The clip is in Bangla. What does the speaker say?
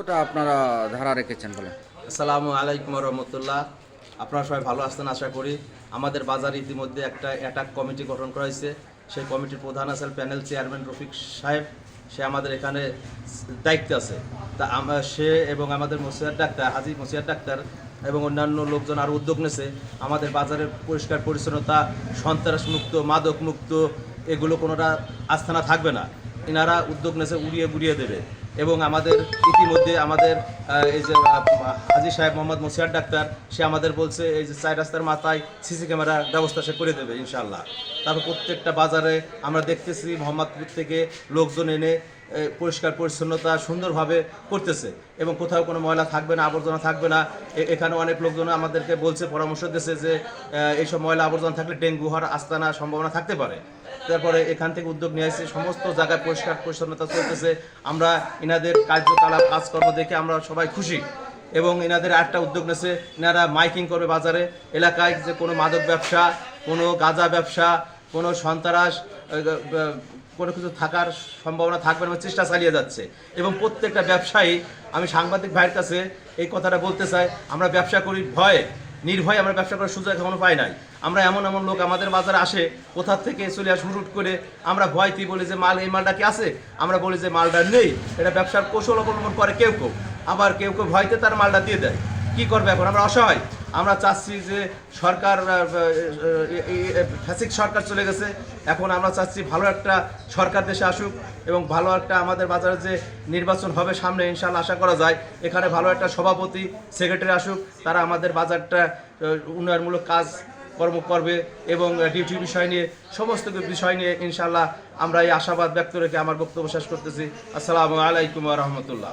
কতটা আপনারা ধারা রেখেছেন বলে আসসালামু আলাইকুম রহমতুল্লাহ। আপনারা সবাই ভালো আসতেন আশা করি। আমাদের বাজারে ইতিমধ্যে একটা অ্যাটাক কমিটি গঠন করা হয়েছে। সেই কমিটির প্রধান আছেন প্যানেল চেয়ারম্যান রফিক সাহেব। সে আমাদের এখানে দায়িত্বে আছে। তা সে এবং আমাদের মসিয়ার ডাক্তার, হাজি মসিয়ার ডাক্তার এবং অন্যান্য লোকজন আরও উদ্যোগ নেছে আমাদের বাজারের পরিষ্কার পরিচ্ছন্নতা, সন্ত্রাস মুক্ত, মাদক মুক্ত, এগুলো কোনোটা আস্থানা থাকবে না। এনারা উদ্যোগ নেছে উড়িয়ে গুড়িয়ে দেবে। এবং আমাদের ইতিমধ্যে আমাদের এই যে হাজি সাহেব মোহাম্মদ মুসিয়ার ডাক্তার, সে আমাদের বলছে, এই যে চার রাস্তার মাথায় সিসি ক্যামেরার ব্যবস্থা সে করে দেবে ইনশাল্লাহ তারপর প্রত্যেকটা বাজারে আমরা দেখতেছি, মোহাম্মদপুর থেকে লোকজন এনে পরিষ্কার পরিচ্ছন্নতা সুন্দরভাবে করতেছে। এবং কোথাও কোনো ময়লা থাকবে না, আবর্জনা থাকবে না। এখানে অনেক লোকজন আমাদেরকে বলছে, পরামর্শ দিয়েছে যে এইসব ময়লা আবর্জনা থাকলে ডেঙ্গু হওয়ার আস্তানা সম্ভাবনা থাকতে পারে। তারপরে এখান থেকে উদ্যোগ নিয়ে এসেছে সমস্ত জায়গায় পরিষ্কার পরিচ্ছন্নতা চলতেছে। আমরা এনাদের কার্যকলাপ, কাজকর্ম দেখে আমরা সবাই খুশি। এবং এনাদের একটা উদ্যোগ নিয়েছে এনারা মাইকিং করবে বাজারে। এলাকায় যে কোনো মাদক ব্যবসা, কোনো গাঁজা ব্যবসা, কোনো সন্ত্রাস কোনো কিছু থাকার সম্ভাবনা থাকবে না চেষ্টা চালিয়ে যাচ্ছে। এবং প্রত্যেকটা ব্যবসায়ী, আমি সাংবাদিক ভাইয়ের কাছে এই কথাটা বলতে চাই, আমরা ব্যবসা করি ভয়ে, নির্ভয়ে আমরা ব্যবসা করার সুযোগ এখনও পাই নাই। আমরা এমন এমন লোক আমাদের বাজারে আসে, কোথা থেকে চলে আসে হুট করে আমরা ভয় ভয়তেই বলি যে মাল, এই মালটা কি আছে? আমরা বলি যে মালটা নেই। এটা ব্যবসার কৌশল অবলম্বন করে কেউ কেউ। আবার কেউ কেউ ভয়তে তার মালটা দিয়ে দেয়। কি করবে এখন? আমরা অসহায়। আমরা চাচ্ছি যে সরকার ফ্যাসিক সরকার চলে গেছে। এখন আমরা চাচ্ছি ভালো একটা সরকার দেশে আসুক এবং ভালো একটা আমাদের বাজারে যে নির্বাচন হবে সামনে ইনশাল্লাহ আশা করা যায়। এখানে ভালো একটা সভাপতি, সেক্রেটারি আসুক, তারা আমাদের বাজারটা উন্নয়নমূলক কাজ কর্ম করবে এবং ডিউটি বিষয় নিয়ে, সমস্ত বিষয় নিয়ে ইনশাল্লাহ আমরা এই আশাবাদ ব্যক্ত রেখে আমার বক্তব্য শেষ করতেছি। আসসালামু আলাইকুম রহমতুল্লাহ।